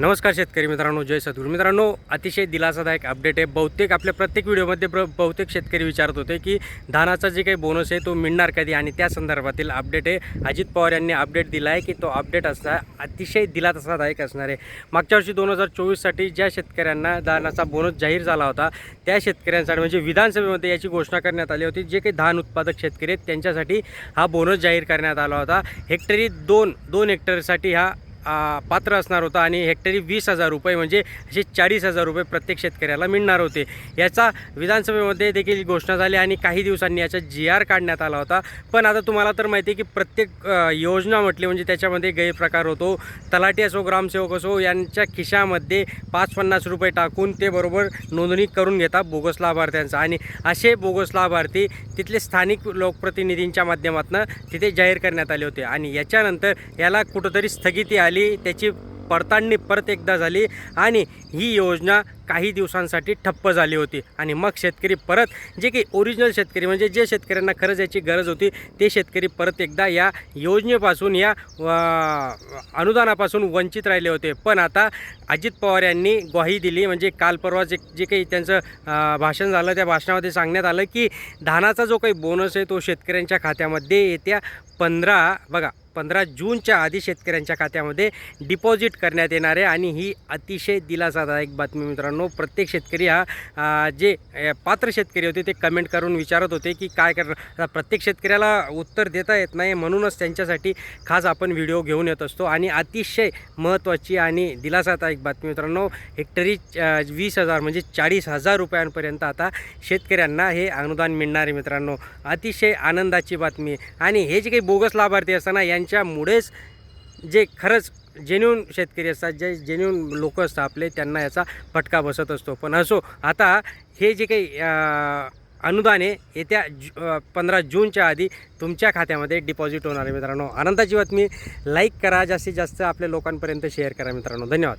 नमस्कार शेतकरी मित्रांनो जय सद्गुरू. मित्रांनो अतिशय दिलासादायक अपडेट आहे. बहुतेक आपल्या प्रत्येक व्हिडिओमध्ये प्र बहुतेक शेतकरी विचारत होते की धानाचा जे काही बोनस आहे तो मिळणार कधी? आणि त्या संदर्भातील अपडेट आहे. अजित पवार यांनी अपडेट दिला आहे की तो अपडेट असणार अतिशय दिलासादायक असणार आहे. मागच्या वर्षी दोन हजार चोवीससाठी ज्या शेतकऱ्यांना धानाचा बोनस जाहीर झाला होता त्या शेतकऱ्यांसाठी म्हणजे विधानसभेमध्ये याची घोषणा करण्यात आली होती. जे काही धान उत्पादक शेतकरी आहेत त्यांच्यासाठी हा बोनस जाहीर करण्यात आला होता. हेक्टरी दोन दोन हेक्टरसाठी हा पात्र असणार होता आणि हेक्टरी वीस हजार रुपये म्हणजे असे चाळीस हजार रुपये प्रत्येक शेतकऱ्याला मिळणार होते. याचा विधानसभेमध्ये देखील घोषणा झाली आणि काही दिवसांनी याचा जी आर काढण्यात आला होता. पण आता तुम्हाला तर माहिती आहे की प्रत्येक योजना म्हटली म्हणजे त्याच्यामध्ये गैरप्रकार होतो. तलाठी असो ग्रामसेवक असो यांच्या खिशामध्ये पाच पन्नास रुपये टाकून ते बरोबर नोंदणी करून घेतात बोगस लाभार्थ्यांचा. आणि असे बोगस लाभार्थी तिथले स्थानिक लोकप्रतिनिधींच्या माध्यमातून तिथे जाहीर करण्यात आले होते. आणि याच्यानंतर याला कुठंतरी स्थगिती आली. त्याची पडताळणी परत एकदा झाली आणि ही योजना काही दिवसांसाठी ठप्प झाली होती. आणि मग शेतकरी परत जे काही ओरिजिनल शेतकरी म्हणजे जे शेतकऱ्यांना खरंच याची गरज होती ते शेतकरी परत एकदा या योजनेपासून या अनुदानापासून वंचित राहिले होते. पण आता अजित पवार यांनी ग्वाही दिली. म्हणजे काल परवा जे जे काही त्यांचं भाषण झालं त्या भाषणामध्ये सांगण्यात आलं की धानाचा जो काही बोनस आहे तो शेतकऱ्यांच्या खात्यामध्ये येत्या पंधरा बघा पंधरा जूनच्या आधी शेतकऱ्यांच्या खात्यामध्ये डिपॉझिट करण्यात येणार आहे आणि ही अतिशय दिलासादायक बातमी मित्रांनो. प्रत्येक शेतकरी हा जे पात्र शेतकरी होते ते कमेंट करून विचारत होते की काय करणार प्रत्येक शेतकऱ्याला उत्तर देता येत नाही म्हणूनच त्यांच्यासाठी खास आपण व्हिडिओ घेऊन येत असतो. आणि अतिशय महत्त्वाची आणि दिलासादायक बातमी मित्रांनो हेक्टरी वीस हजार म्हणजे चाळीस हजार रुपयांपर्यंत आता शेतकऱ्यांना हे अनुदान मिळणार आहे मित्रांनो. अतिशय आनंदाची बातमी आणि हे जे काही बोगस लाभार्थी असताना या त्यांच्यामुळेच जे खरंच जेन्युन शेतकरी असतात जे जेन्युन लोक असतात आपले त्यांना याचा फटका बसत असतो. पण असो आता हे जे काही अनुदान आहे येत्या जु पंधरा जूनच्या आधी तुमच्या खात्यामध्ये डिपॉझिट होणार आहे मित्रांनो. आनंदाची बातमी लाईक करा जास्तीत जास्त आपल्या लोकांपर्यंत शेअर करा मित्रांनो. धन्यवाद.